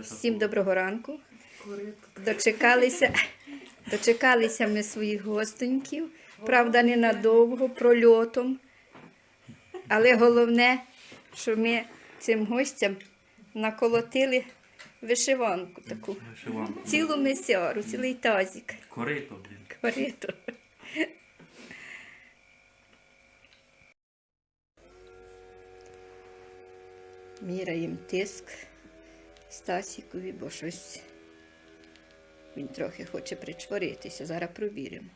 Всім доброго ранку. Дочекалися, дочекалися ми своїх гостоньків. Правда, ненадовго, прольотом. Але головне, що ми цим гостям наколотили вишиванку таку. Вишиванку. Цілу месіару, цілий тазик. Корито, блін. Корито. Міряємо тиск Стасікові, бо щось він трохи хоче причворитися. Зараз провіримо.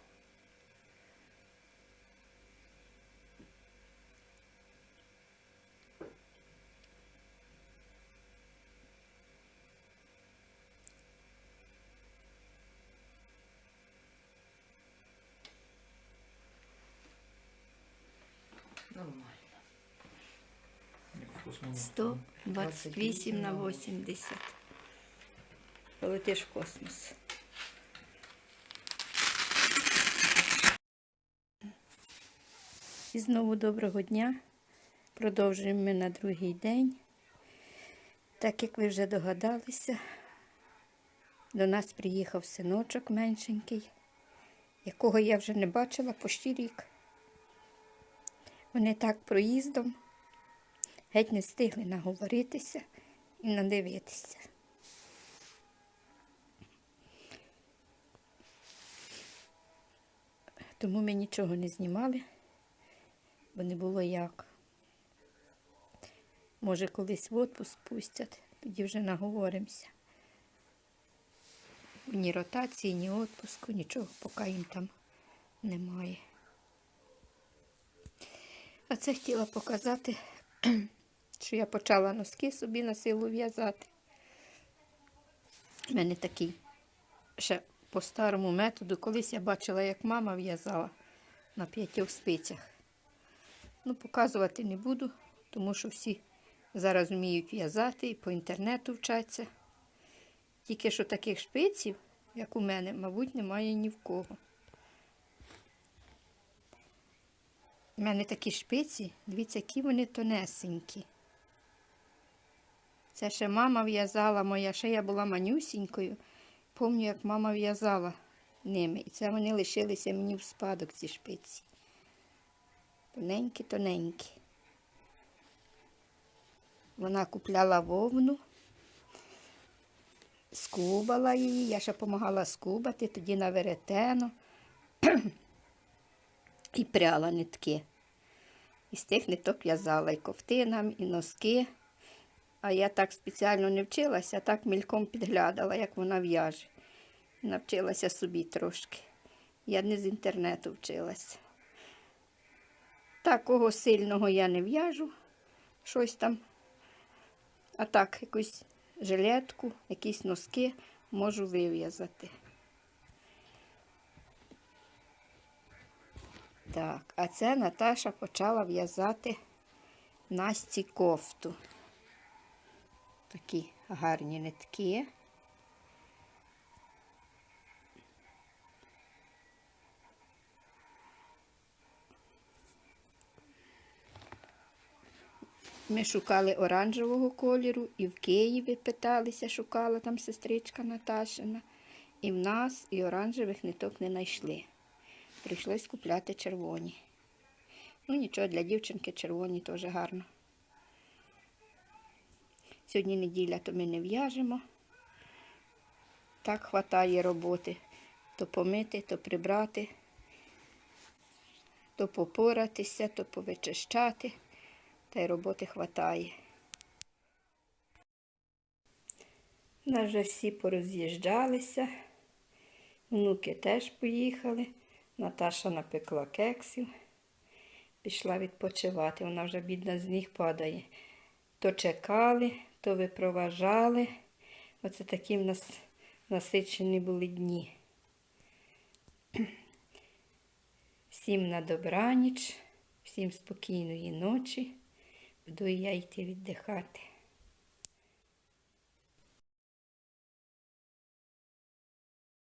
Нормально. Як в космонавт. 128 на 80. Полетиш в космос. І знову доброго дня. Продовжуємо ми на другий день. Так як ви вже догадалися, до нас приїхав синочок меншенький, якого я вже не бачила почти рік. Вони так проїздом геть не встигли наговоритися і надивитися. Тому ми нічого не знімали, бо не було як. Може, колись в отпуск пустять, тоді вже наговоримося. Ні ротації, ні отпуску, нічого, поки їм там немає. А це хотіла показати, що я почала носки собі на силу в'язати. У мене такий ще по старому методу. Колись я бачила, як мама в'язала на п'ятьох спицях. Ну, показувати не буду, тому що всі зараз вміють в'язати і по інтернету вчаться. Тільки що таких шпиців, як у мене, мабуть, немає ні в кого. У мене такі шпиці, дивіться, які вони тонесенькі. Це ще мама в'язала моя, ще я була манюсінькою. Пам'ятаю, як мама в'язала ними. І це вони лишилися мені в спадок, ці шпиці. Тоненькі-тоненькі. Вона купляла вовну, скубала її, я ще допомагала скубати, тоді на веретено і пряла нитки. І з тих ниток в'язала і ковтинам, і носки. А я так спеціально не вчилася, так мільком підглядала, як вона в'яже. Навчилася собі трошки. Я не з інтернету вчилася. Такого сильного я не в'яжу, щось там. А так, якусь жилетку, якісь носки можу вив'язати. Так, а це Наташа почала в'язати Насті кофту. Такі гарні нитки. Ми шукали оранжевого кольору і в Києві питалися, шукала там сестричка Наташина. І в нас і оранжевих ниток не знайшли. Прийшлось купляти червоні. Ну нічого, для дівчинки червоні теж гарно. Сьогодні неділя, то ми не в'яжемо. Так хватає роботи. То помити, то прибрати, то попоратися, то повичищати. Та й роботи хватає. Нас вже всі пороз'їжджалися. Внуки теж поїхали. Наташа напекла кексів. Пішла відпочивати. Вона вже бідна з ніг падає. То чекали, то випроважали. Оце такі в нас насичені були дні. Всім на добраніч, всім спокійної ночі. Буду я йти віддихати.